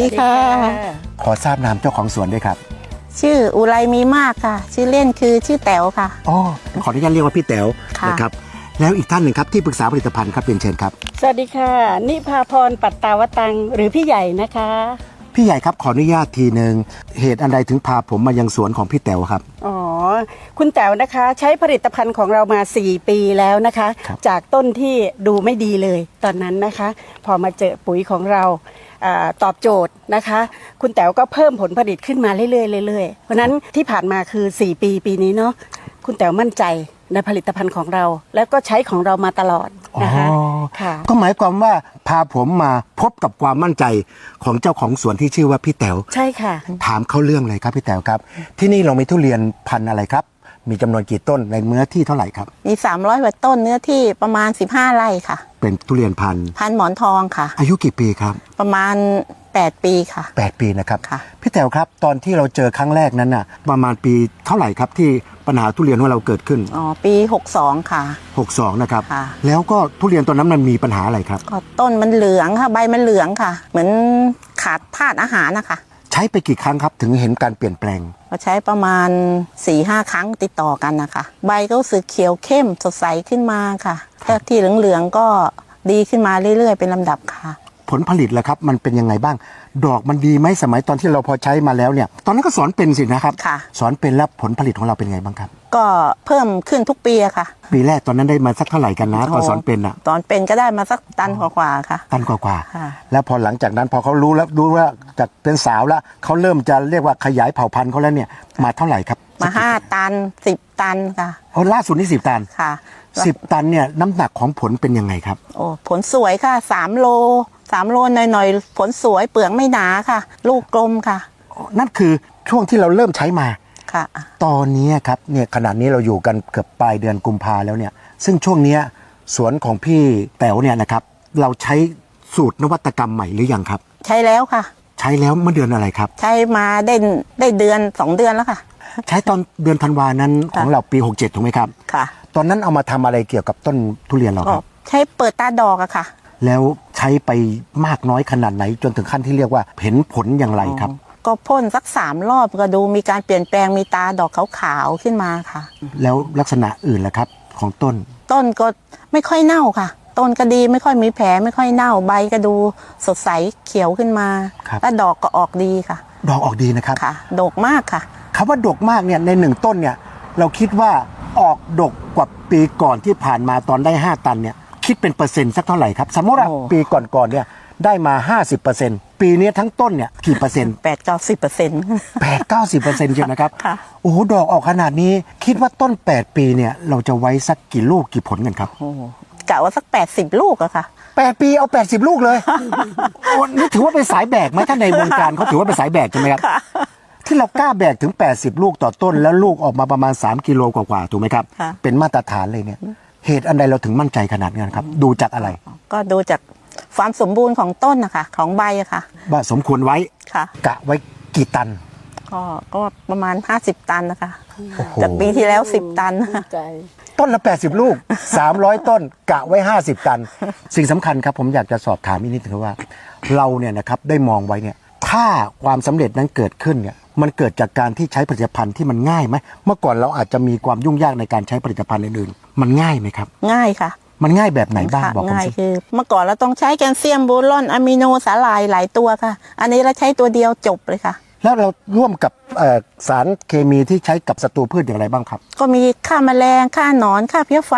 ดีค่ะ ขอทราบนามเจ้าของสวนด้วยครับ ชื่ออุไรมีมากค่ะ ชื่อเล่นคือชื่อแต๋วค่ะ อ๋อขออนุญาตเรียกว่าพี่แต๋วค่ะ นะครับ แล้วอีกท่านหนึ่งครับที่ปรึกษาผลิตภัณฑ์ครับเรียนเชิญครับ สวัสดีค่ะ นิพาพรปัตตาวตัง หรือพี่ใหญ่นะคะ พี่ใหญ่ครับขออนุญาตทีหนึ่งเหตุอันใดถึงพาผมมายังสวนของพี่แต๋วครับ อ๋อ คุณแต๋วนะคะ ใช้ผลิตภัณฑ์ของเรามา 4 ปีแล้วนะคะ ครับ จากต้นที่ดูไม่ดีเลยตอนนั้นนะคะ พอมาเจอปุ๋ยของเราอาตอบโจทย์นะคะ คุณแต๋วก็เพิ่มผลผลิตขึ้นมาเรื่อยๆเรื่อยๆเพราะฉะนั้นที่ผ่านมาคือ 4 ปีปีนี้เนาะคุณแต๋วมั่นใจในผลิตภัณฑ์ของเรา แล้วก็ใช้ของเรามาตลอด นะคะอ๋อค่ะก็หมายความว่าพาผมมาพบกับความมั่นใจของเจ้าของสวนที่ชื่อว่าพี่แต๋วใช่ค่ะ ถามเขาเรื่องเลยครับพี่แต๋วครับ ที่นี่เรามีทุเรียนพันธุ์อะไรครับ มีจำนวนกี่ต้นในเนื้อที่เท่าไหร่ครับ มี 300กว่าต้นเนื้อที่ประมาณ 15 ไร่ค่ะ เป็นทุเรียนพันธุ์พันหมอนทองค่ะ อายุกี่ปีครับ ประมาณ 8 ปีค่ะ 8 ปีนะครับ ค่ะ พี่แต๋วครับ ตอนที่เราเจอครั้งแรกนั้นน่ะ ประมาณปีเท่าไหร่ครับที่ ปัญหาทุเรียนของเราเกิดขึ้น อ๋อปี 62 ค่ะ 62 นะครับ ค่ะ แล้วก็ทุเรียนตอนนั้นมันมีปัญหาอะไรครับ ก็ต้นมันเหลืองค่ะ ใบมันเหลืองค่ะ เหมือนขาดธาตุอาหารนะคะ ใช้ไปกี่ครั้งครับถึงเห็นการเปลี่ยนแปลง ก็ใช้ประมาณ4-5ครั้งติดต่อกันนะคะ ใบก็รู้สึกเขียวเข้มสดใสขึ้นมาค่ะแค่ที่เหลืองๆก็ดีขึ้นมาเรื่อยๆ เป็นลำดับค่ะ ผลผลิตล่ะครับมันเป็นยังไงบ้าง ดอกมันดีไหมสมัยตอนที่เราพอใช้มาแล้วเนี่ย ตอนนั้นก็สอนเป็นสินะครับ ค่ะ สอนเป็นแล้วผลผลิตของเราเป็นไงบ้างครับ ก็เพิ่มขึ้นทุกปีอะค่ะปีแรกตอนนั้นได้มาสักเท่าไหร่กันนะตอนสอนเป็นอะตอนเป็นก็ได้มาสักตันกว่าๆค่ะ ตันกว่าค่ะ ๆแล้วพอหลังจากนั้นพอเขารู้แล้วรู้ว่าจากเป็นสาวแล้วเขาเริ่มจะเรียกว่าขยายเผ่าพันธุ์เขาแล้วเนี่ยมาเท่าไหร่ครับมาห้าตันสิบตันค่ะโอ้ล่าสุดนี่สิบตันค่ะสิบตันเนี่ยน้ำหนักของผลเป็นยังไงครับ โอ้ผลสวยค่ะสามโล สามโลหน่อยๆ ผลสวยเปลือกไม่หนาค่ะ ลูกกลมค่ะ นั่นคือช่วงที่เราเริ่มใช้มา ค่ะ ตอนนี้ครับเนี่ยขนาดนี้เราอยู่กันเกือบปลายเดือนกุมภาแล้วเนี่ย ซึ่งช่วงเนี้ยสวนของพี่แต๋วเนี่ยนะครับ เราใช้สูตรนวัตกรรมใหม่หรือยังครับ ใช้แล้วค่ะ ใช้แล้วเมื่อเดือนอะไรครับ ใช้มาได้ได้เดือนสองเดือนแล้วค่ะ ใช้ตอนเดือนธันวานั้นของเราปี 67ถูกไหมครับ ค่ะ ตอนนั้นเอามาทำอะไรเกี่ยวกับต้นทุเรียนเราก็ครับ ใช้เปิดตาดอกอะค่ะ แล้วใช้ไปมากน้อยขนาดไหน จนถึงขั้นที่เรียกว่าเห็นผลอย่างไรครับ ก็พ่นสักสามรอบก็ดูมีการเปลี่ยนแปลงมีตาดอกขาวๆขึ้นมาค่ะ แล้วลักษณะอื่นล่ะครับของต้น ต้นก็ไม่ค่อยเน่าค่ะ ต้นก็ดีไม่ค่อยมีแผลไม่ค่อยเน่าใบก็ดูสดใสเขียวขึ้นมาครับ แล้วดอกก็ออกดีค่ะดอกออกดีนะครับ ค่ะดกมากค่ะ คำว่าดกมากเนี่ยในหนึ่งต้นเนี่ยเราคิดว่าออกดกกว่าปีก่อนที่ผ่านมาตอนได้ 5 ตันเนี่ย คิดเป็นเปอร์เซ็นต์สักเท่าไหร่ครับ สมมติว่าโอ้ ปีก่อนๆเนี่ยได้มา 50%ปีนี้ทั้งต้นเนี่ยกี่เปอร์เซ็นต์ แปดเก้าสิบเปอร์เซ็นต์ แปดเก้าสิบเปอร์เซ็นต์ใช่ไหมครับ ค่ะ โอ้โห ดอกออกขนาดนี้ คิดว่าต้น 8 ปีเนี่ย เราจะไว้สักกี่ลูกกี่ผลกันครับโอ้กะว่าสักแปดสิบลูกอะค่ะ 8 ปีเอา 80 ลูกเลยโอ้นี่ถือว่าเป็นสายแบกไหมถ้าในวงการเขาถือว่าเป็นสายแบกใช่ไหมครับ ที่เรากล้าแบกถึง 80 ลูกต่อต้น แล้วลูกออกมาประมาณ 3 กิโลกว่าๆถูกไหมครับ ค่ะ เป็นมาตรฐานเลยเนี่ย เหตุอันใดเราถึงมั่นใจขนาดนั้นครับ ดูจากอะไร ก็ดูจากความสมบูรณ์ของต้นนะคะ ของใบอะค่ะ ว่าสมควรไว้ค่ะ กะไว้กี่ตัน ก็ก็ประมาณ 50 ตันนะคะ โอ้โห จากปีที่แล้ว 10 ตันใจ ต้นละ 80 ลูก 300 ต้นกะไว้ 50 ตัน สิ่งสำคัญครับผมอยากจะสอบถามอีกนิดนึงว่า เราเนี่ยนะครับได้มองไว้เนี่ยถ้าความสำเร็จนั้นเกิดขึ้นเนี่ย มันเกิดจากการที่ใช้ผลิตภัณฑ์ที่มันง่ายไหมเมื่อก่อนเราอาจจะมีความยุ่งยากในการใช้ผลิตภัณฑ์อื่นๆ มันง่ายไหมครับ ง่ายค่ะ มันง่ายแบบไหนบ้างค่ะบอกผมง่ายสิคือ เมื่อก่อนเราต้องใช้แคลเซียมโบรอนอะมิโนสาหร่ายหลายตัวค่ะ อันนี้เราใช้ตัวเดียวจบเลยค่ะ แล้วเราร่วมกับเอ่อสารเคมีที่ใช้กับศัตรูพืชอย่างไรบ้างครับ ก็มีค่าแมลงค่าหนอนค่าเพี้ยไฟ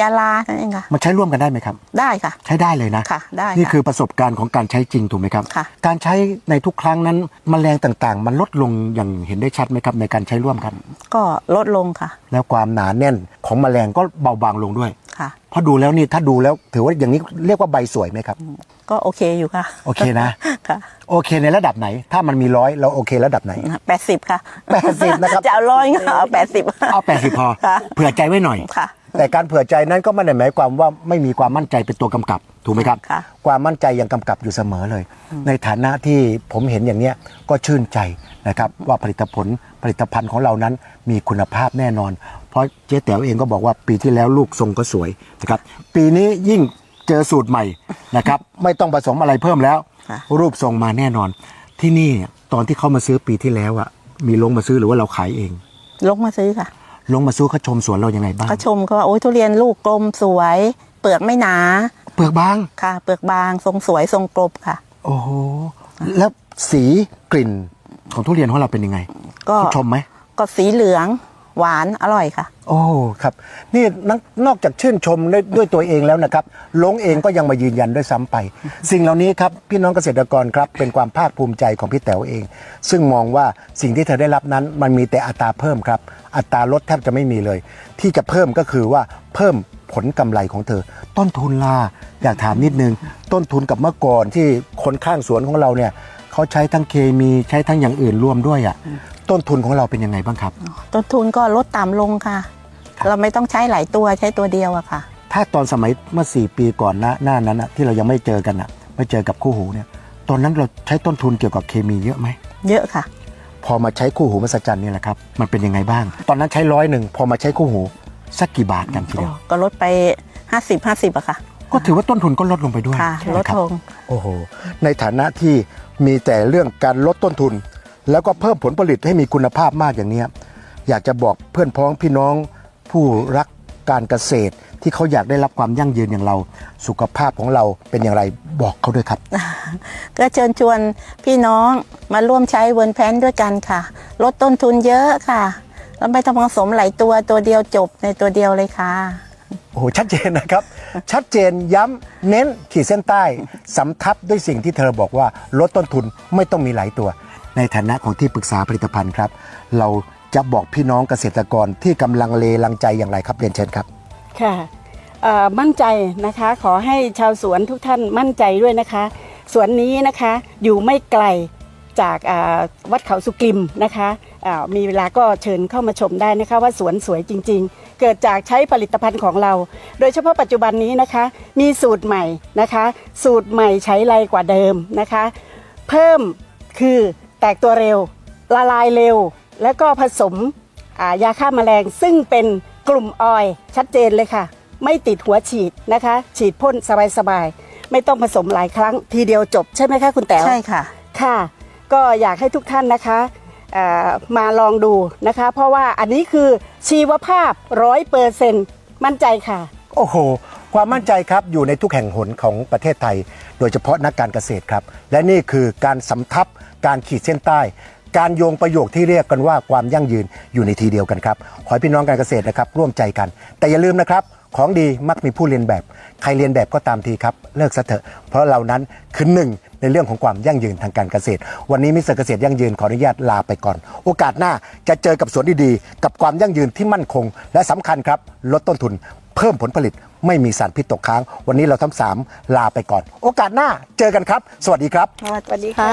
ยาลานั่นเองค่ะมันใช้ร่วมกันได้ไหมครับ ได้ค่ะ ใช้ได้เลยนะค่ะได้นี่ค่ะคือประสบการณ์ของการใช้จริงถูกไหมครับค่ะการใช้ในทุกครั้งนั้นมแมลงต่างๆ มันลดลงอย่างเห็นได้ชัดไหมครับในการใช้ร่วมกันก็ลดลงค่ะ แล้วความหนาแน่นของมแมลงก็เบาบางลงด้วยค่ะเพราะดูแล้วนี่ถ้าดูแล้วถือว่าอย่างนี้เรียกว่าใบสวยไหมครับ ก็โอเคอยู่ค่ะ โอเคนะค่ะโอเคในระดับไหน ถ้ามันมีร้อยเราโอเคระดับไหนแปดสิบค่ะ80นะครับ จะเอาร้อยก็เอาแปดสิบเอาแปดสิบพอค่ะเผื่อใจไว้หน่อย ค่ะ แต่การเผื่อใจนั้นก็ไม่ได้หมายความว่าไม่มีความมั่นใจเป็นตัวกำกับถูกไหมครับ ค่ะ ความมั่นใจยังกำกับอยู่เสมอเลย ในฐานะที่ผมเห็นอย่างเนี้ยก็ชื่นใจนะครับว่าผลิตผลผลิตภัณฑ์ของเรานั้นมีคุณภาพแน่นอน เพราะเจ๊แต๋วเองก็บอกว่าปีที่แล้วลูกทรงก็สวยนะครับปีนี้ยิ่งเจอสูตรใหม่นะครับ ไม่ต้องผสมอะไรเพิ่มแล้ว ค่ะ รูปทรงมาแน่นอนที่นี่เนี่ยตอนที่เขามาซื้อปีที่แล้วอะ มีลงมาซื้อหรือว่าเราขายเอง ลงมาซื้อค่ะ ลงมาซื้อเขาชมสวนเรายังไงบ้างก็ชมเขาว่าโอ้ยทุเรียนลูกกลมสวย เปลือกไม่หนา เปลือกบางค่ะ เปลือกบางทรงสวยทรงกลมค่ะ โอ้โหแล้วสีกลิ่นของทุเรียนของเราเป็นยังไงก็เขาชมไหมก็สีเหลือง หวานอร่อยค่ะ โอ้ครับนี่นนอกจากชื่นชมด้วยด้วยตัวเองแล้วนะครับลงเองก็ยังมายืนยันด้วยซ้ำไป สิ่งเหล่านี้ครับพี่น้องเกษตรกรครับเป็นความภาคภูมิใจของพี่แต๋วเอง ซึ่งมองว่าสิ่งที่เธอได้รับนั้น มันมีแต่อัตราเพิ่มครับ อัตราลดแทบจะไม่มีเลย ที่จะเพิ่มก็คือว่าเพิ่มผลกำไรของเธอ ต้นทุนล่ะอยากถามนิดนึง ต้นทุนกับเมื่อก่อนที่คนข้างสวนของเราเนี่ยเขาใช้ทั้งเคมีใช้ทั้งอย่างอื่นร่วมด้วยอะ ต้นทุนของเราเป็นยังไงบ้างครับ ต้นทุนก็ลดต่ำลงค่ะครับเราไม่ต้องใช้หลายตัวใช้ตัวเดียวอะค่ะ ถ้าตอนสมัยเมื่อ 4 ปีก่อนหน้าหน้านั้นนะที่เรายังไม่เจอกันนะไม่เจอกับคู่หูเนี่ย ตอนนั้นเราใช้ต้นทุนเกี่ยวกับเคมีเยอะไหมเยอะค่ะ พอมาใช้คู่หูมหัศจรรย์นี่แหละครับมันเป็นยังไงบ้าง ตอนนั้นใช้ร้อยหนึ่งพอมาใช้คู่หูสักกี่บาทกันทีเดียวก็ลดไป 50 50อะค่ะ ก็ถือว่าต้นทุนก็ลดลงไปด้วยค่ะลดนะครับลงโอ้โหในฐานะที่มีแต่เรื่องการลดต้นทุน แล้วก็เพิ่มผลผลิตให้มีคุณภาพมากอย่างเนี้ยอยากจะบอกเพื่อนพ้องพี่น้องผู้รักการเกษตรที่เขาอยากได้รับความยั่งยืนอย่างเรา สุขภาพของเราเป็นอย่างไรบอกเขาด้วยครับ ก็เชิญชวนพี่น้องมาร่วมใช้เวิร์นแพนด้วยกันค่ะ ลดต้นทุนเยอะค่ะแล้วไม่ต้องผสมหลายตัวตัวเดียวจบในตัวเดียวเลยค่ะโอ้โหชัดเจนนะครับ ชัดเจนย้ำเน้นขีดเส้นใต้สำทับด้วยสิ่งที่เธอบอกว่าลดต้นทุนไม่ต้องมีหลายตัว ในฐานะของที่ปรึกษาผลิตภัณฑ์ครับ เราจะบอกพี่น้องเกษตรกรที่กำลังเลลังใจอย่างไรครับเรียนเชิญครับ ค่ะมั่นใจนะคะขอให้ชาวสวนทุกท่านมั่นใจด้วยนะคะ สวนนี้นะคะอยู่ไม่ไกลจากวัดเขาสุกิมนะคะมีเวลาก็เชิญเข้ามาชมได้นะคะว่าสวนสวยจริง ๆ เกิดจากใช้ผลิตภัณฑ์ของเรา โดยเฉพาะปัจจุบันนี้นะคะ มีสูตรใหม่นะคะ สูตรใหม่ใช้ไรกว่าเดิมนะคะ เพิ่มคือ แตกตัวเร็ว ละลายเร็ว แล้วก็ผสมอ่ายาฆ่าแมลงซึ่งเป็นกลุ่มออยล์ชัดเจนเลยค่ะ ไม่ติดหัวฉีดนะคะ ฉีดพ่นสบายๆ ไม่ต้องผสมหลายครั้ง ทีเดียวจบใช่ไหมคะคุณแต๋วใช่ค่ะค่ะ ก็อยากให้ทุกท่านนะคะเอ่อมาลองดูนะคะ เพราะว่าอันนี้คือชีวภาพร้อยเปอร์เซ็นต์มั่นใจค่ะ โอ้โห ความมั่นใจครับอยู่ในทุกแห่งหนของประเทศไทย โดยเฉพาะนักการเกษตรครับ และนี่คือการสำทับการขีดเส้นใต้ การโยงประโยคที่เรียกกันว่าความยั่งยืนอยู่ในทีเดียวกันครับขอให้พี่น้องการเกษตรนะครับร่วมใจกัน แต่อย่าลืมนะครับ ของดีมักมีผู้เรียนแบบ ใครเรียนแบบก็ตามทีครับเลิกซะเถอะเพราะเรานั้นคือหนึ่งในเรื่องของความยั่งยืนทางการเกษตร วันนี้มิสเตอร์เกษตรยั่งยืนขออนุญาตลาไปก่อน โอกาสหน้าจะเจอกับสวนดีๆ กับความยั่งยืนที่มั่นคง และสำคัญครับลดต้นทุน เพิ่มผลผลิตไม่มีสารพิษตกค้าง วันนี้เราทั้งสามลาไปก่อน โอกาสหน้าเจอกันครับ สวัสดีครับ สวัสดีค่ะ